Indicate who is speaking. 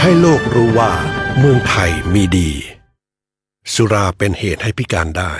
Speaker 1: ให้โลกรู้ว่าเมืองไทยมีดี สุราเป็นเหตุให้พิการได้